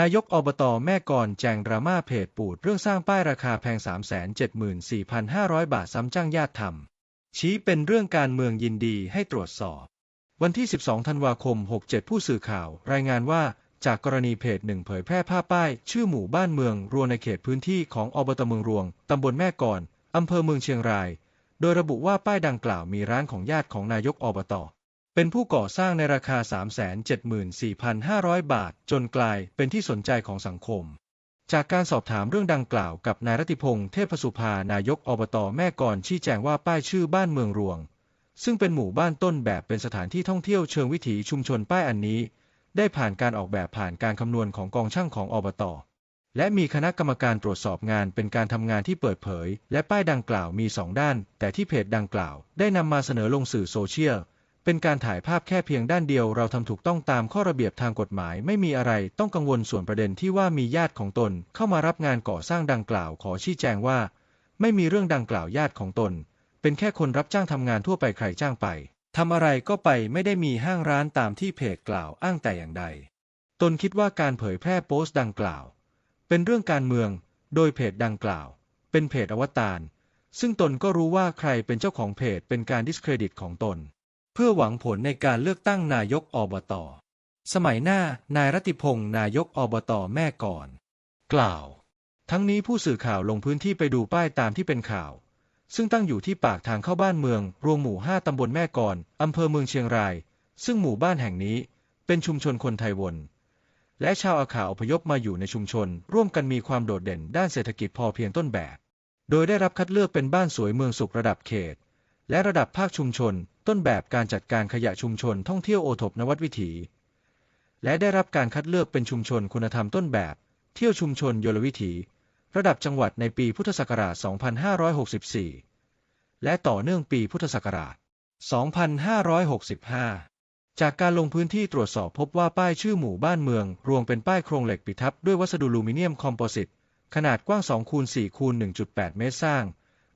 นายกอบตแม่กลแจงดราม่าเพจปูดเรื่องสร้างป้ายราคาแพง 374,500 บาทซ้ำจ้างญาติทำชี้เป็นเรื่องการเมืองยินดีให้ตรวจสอบ วันที่ 12 ธันวาคม 67 ผู้สื่อข่าว รายงานว่าจากกรณีเพจหนึ่งเผยแพร่ภาพป้าย ชื่อหมู่บ้านเมืองรวในเขตพื้นที่ของอบตเมืองรวง ตำบลแม่กลอำเภอเมืองเชียงราย โดยระบุว่าป้ายดังกล่าวมีร้านของญาติของนายกอบต เป็นผู้ก่อสร้างในราคา 374,500 บาท จนกลายเป็นที่สนใจของสังคม จากการสอบถามเรื่องดังกล่าวกับนายรัติพงษ์เทพสุภานายกอบตแม่กลชี้แจงว่าป้ายชื่อบ้านเมืองรวง ซึ่งเป็นหมู่บ้านต้นแบบเป็นสถานที่ท่องเที่ยวเชิงวิถีชุมชนป้ายอันนี้ ได้ผ่านการออกแบบผ่านการคำนวณของกองช่างของอบตและมีคณะกรรมการตรวจสอบงานเป็นการทำงานที่เปิดเผย และป้ายดังกล่าวมีสองด้าน แต่ที่เพจดังกล่าว ได้นำมาเสนอลงสื่อโซเชียล เป็นการถ่ายภาพแค่เพียงด้านเดียวเราทำถูกต้องตามข้อระเบียบทางกฎหมายไม่มีอะไรต้องกังวลส่วนประเด็นที่ว่ามีญาติของตนเข้ามารับงานก่อสร้างดังกล่าวขอชี้แจงว่า ไม่มีเรื่องดังกล่าวญาติของตน เป็นแค่คนรับจ้างทำงานทั่วไปใครจ้างไปทำอะไรก็ไปไม่ได้มีห้างร้านตามที่เพจกล่าวอ้างแต่อย่างใด ตนคิดว่าการเผยแพร่โพสต์ดังกล่าว เป็นเรื่องการเมือง โดยเพจดังกล่าว เป็นเพจอวตารซึ่งตนก็รู้ว่าใครเป็นเจ้าของเพจเป็นการดิสเครดิตของตน เพื่อหวังผลในการเลือกตั้งนายกอบต สมัยหน้านายรัติพงษ์นายกอบตแม่ก่อน กล่าว ทั้งนี้ผู้สื่อข่าวลงพื้นที่ไปดูป้ายตามที่เป็นข่าว ซึ่งตั้งอยู่ที่ปากทางเข้าบ้านเมือง รวงหมู่ 5 ตำบลแม่ก่อน อำเภอเมืองเชียงราย ซึ่งหมู่บ้านแห่งนี้เป็นชุมชนคนไทยวน และชาวอาขาอพยพมาอยู่ในชุมชน ร่วมกันมีความโดดเด่นด้านเศรษฐกิจพอเพียงต้นแบบ โดยได้รับคัดเลือกเป็นบ้านสวยเมืองสุขระดับเขต และระดับภาคชุมชนต้นแบบการจัดการขยะชุมชนท่องเที่ยวโอทบนวัดวิถี และได้รับการคัดเลือกเป็นชุมชนคุณธรรมต้นแบบ เที่ยวชุมชนโยลวิถี ระดับจังหวัดในปีพุทธศักราช 2564 และต่อเนื่องปีพุทธศักราช 2565 จากการลงพื้นที่ตรวจสอบพบว่าป้ายชื่อหมู่บ้านเมือง รวงเป็นป้ายโครงเหล็กปิดทับด้วยวัสดุลูมิเนียมคอมโพสิตขนาดกว้าง2คูณ4คูณ1.8 เมตรสร้าง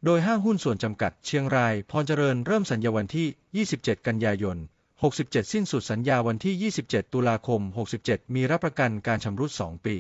โดยห้างหุ้นส่วนจำกัดเชียงรายพรเจริญเริ่มสัญญาวันที่ 27 กันยายน 67 สิ้นสุดสัญญาวันที่ 27 ตุลาคม 67 มีรับประกันการชำรุด 2 ปี